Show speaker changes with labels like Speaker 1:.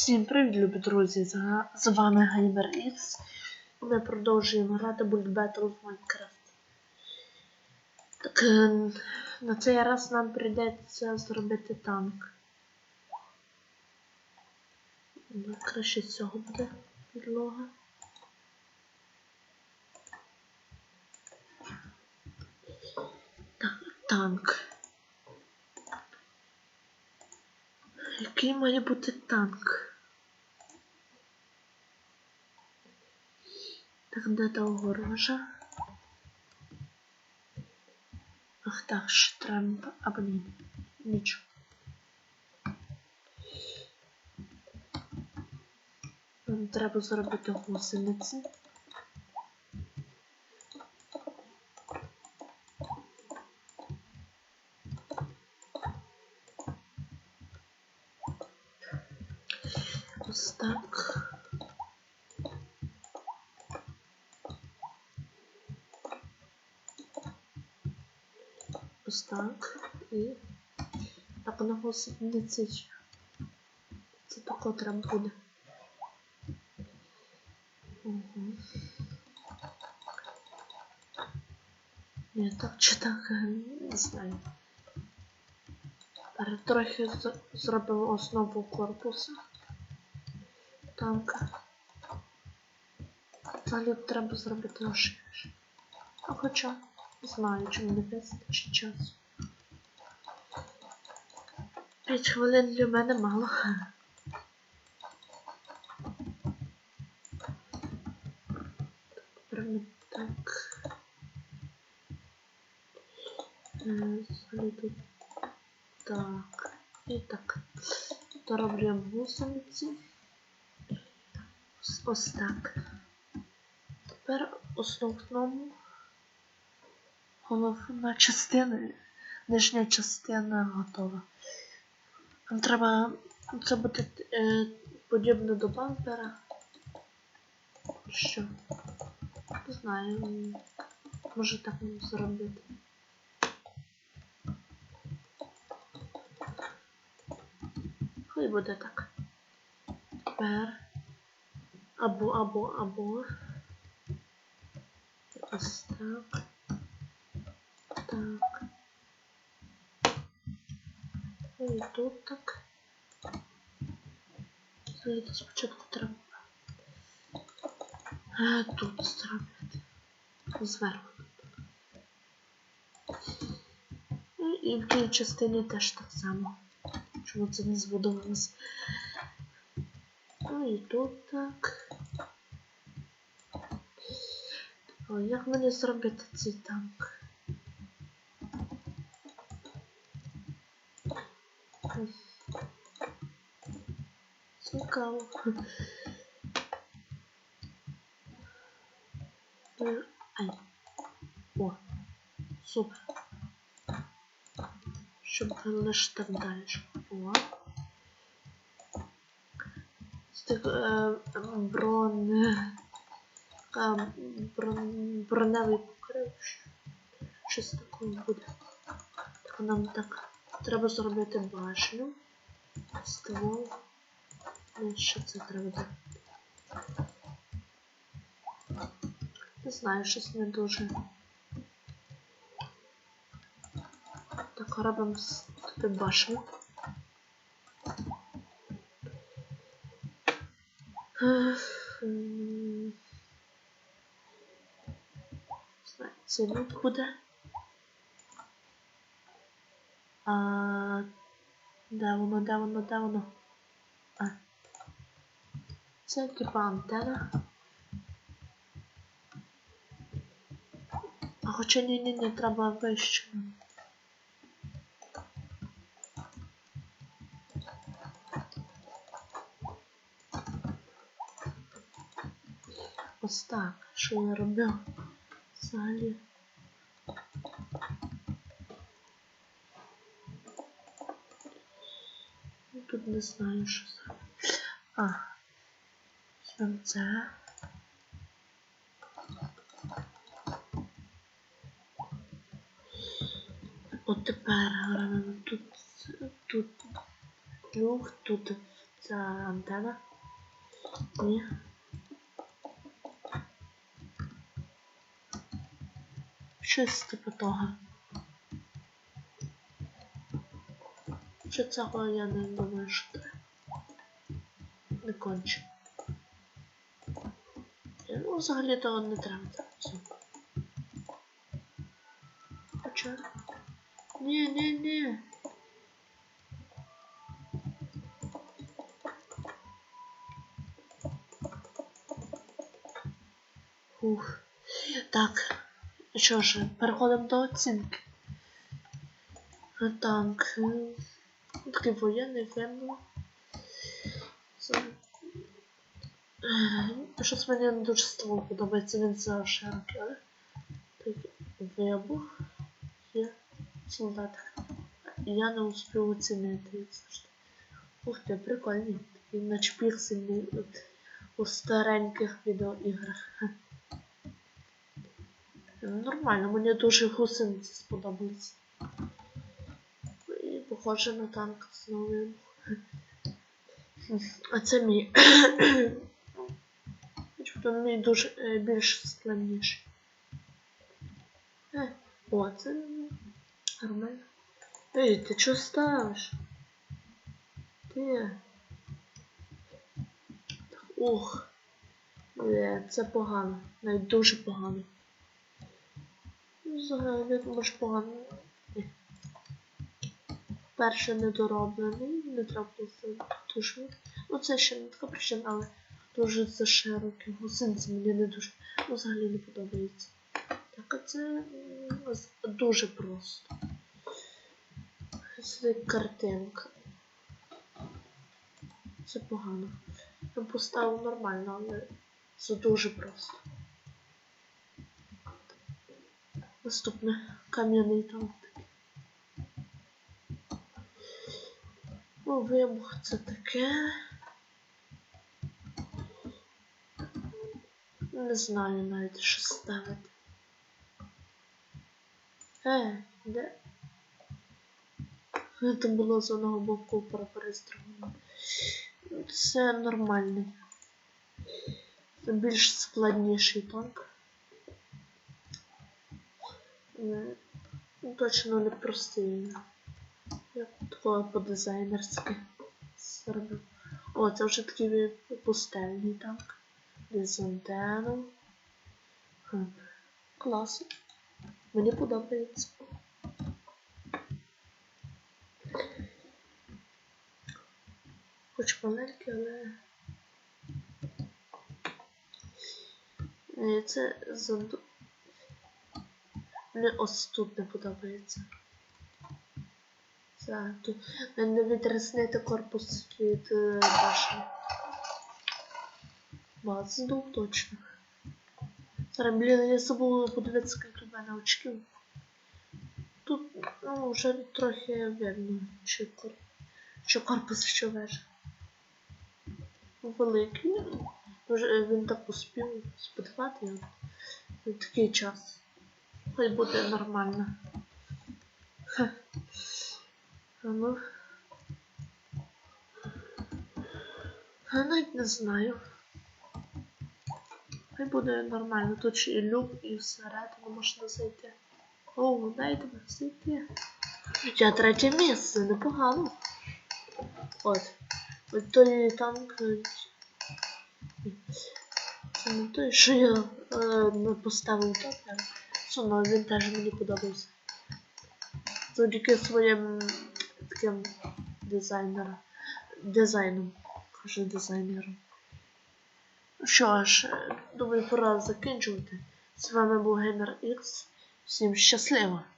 Speaker 1: Всім привіт, любі друзі! З- вами GamerX. Ми продовжуємо грати Bullet Battle в Minecraft. Так, е, на цей раз нам прийдеться зробити танк. Ну, Краще цього буде підлога. Так, танк. Який має бути танк? Так, де та огорожа? Ах так, ще треба. Або ні. Нічого. Нам треба зробити гусениці. Ось так. Ось так. І так на гусениці. Це тако треба буде. Угу. Ні, так чи так, е, не знаю. Трохи з- зробимо основу корпуса танка. Далі треба зробити лише. А хоча не знаю, чи мені вистачить часу. 5 хвилин для мене мало. Прямо так. Е, так. І так. Дороблюємо гусениці. Ось- Ось так. Тепер основному головна частина, нижня частина готова. Треба це буде е, подібно до бампера. Що? Не знаю. Може так зробити. Хай буде так. Тепер. Або, або, або. Ось так. Так. Ну І тут так. Взагалі спочатку треба. А, тут зробити. Зверху. Ну, І в тій частині теж так само. Чому це не збудовалось? Ну і тут так. О, як мені зробити цей танк? Цікаво. Е, Ай. О, супер. Щоб лише так далі. О. З е, брон... А, брон... броневий покрив. Щось таке буде. Так нам так. Треба зробити башню. Ствол. Ну, що це треба? Не знаю, щось не дуже. Так, робимо тут башню. Знаю, Це люк буде. А, де воно, де воно, де воно? Це антена. А хоча ні, ні, ні, треба вище. Ось так, що я робив взагалі. Ну, Тут не знаю, що це. А. Це. От тепер робимо тут, тут клюв, тут Це антена. Ні. Щось типу того. Що цього я не думаю, що треба. Не конче. Взагалі того не треба так все. Хоча. Ні, ні, ні. Ух. Так. Що ж, переходимо до оцінки. Так. е, Такий воєнний фермер. Щось мені не дуже ствол подобається, він за широкий, але так вибух є солдат. Я не успів оцінити їх завжди. Ух ти, прикольний. Такий наче піксельний от, у стареньких відеоіграх. Нормально, мені дуже гусениці сподобались. І похоже на танк знову. А це мій. Тобто мій дуже е, більш складніший. Е, о, це нормально. Ей, ти чого ставиш? Ти. Так, Ух. Е, це погано. Навіть дуже погано. Ну, Взагалі, може погано. Перше недороблений, не трапилося дуже. Ну це ще не така причина, але дуже за широкі гусинці мені не дуже ну, взагалі не подобається. Так, а це дуже просто. Це картинка. Це погано. Я поставив нормально, але це дуже просто. Наступне кам'яний танк. Ну, вибух це таке. Не знаю навіть, що ставити. Е, де? Це було з одного боку перереєстровано. Це нормальний. Це більш складніший танк. Ну, Точно не простий. Я такого по-дизайнерськи зробив. О, це вже такий пустельний танк горизонтально. Класно. Мені подобається. Хоч маленький, але... Мені це занду... Мені ось тут не подобається. Це тут. Мені не відрізнити корпус від е, башни. 20 точно. точних. Блін, я забула подивитися, як у мене очки. Тут ну, вже трохи видно, чи кор... чи корпус ще веже. Великий. Вже ну, э, він так успів сподівати його. такий час. Хай буде нормально. Ха. А ну. ну я навіть не знаю. Хай буде нормально. Тут ще і люк, і всередину можна зайти. О, дайте мені зайти. Я третє місце, непогано. От. От той танк. Це не той, що я е, поставив так. а Все одно він теж мені подобався. Завдяки своїм таким дизайнерам. Дизайном. Кажу дизайнером. Що ж, е, думаю, пора закінчувати. З вами був Геймер Ікс. Всім щасливо!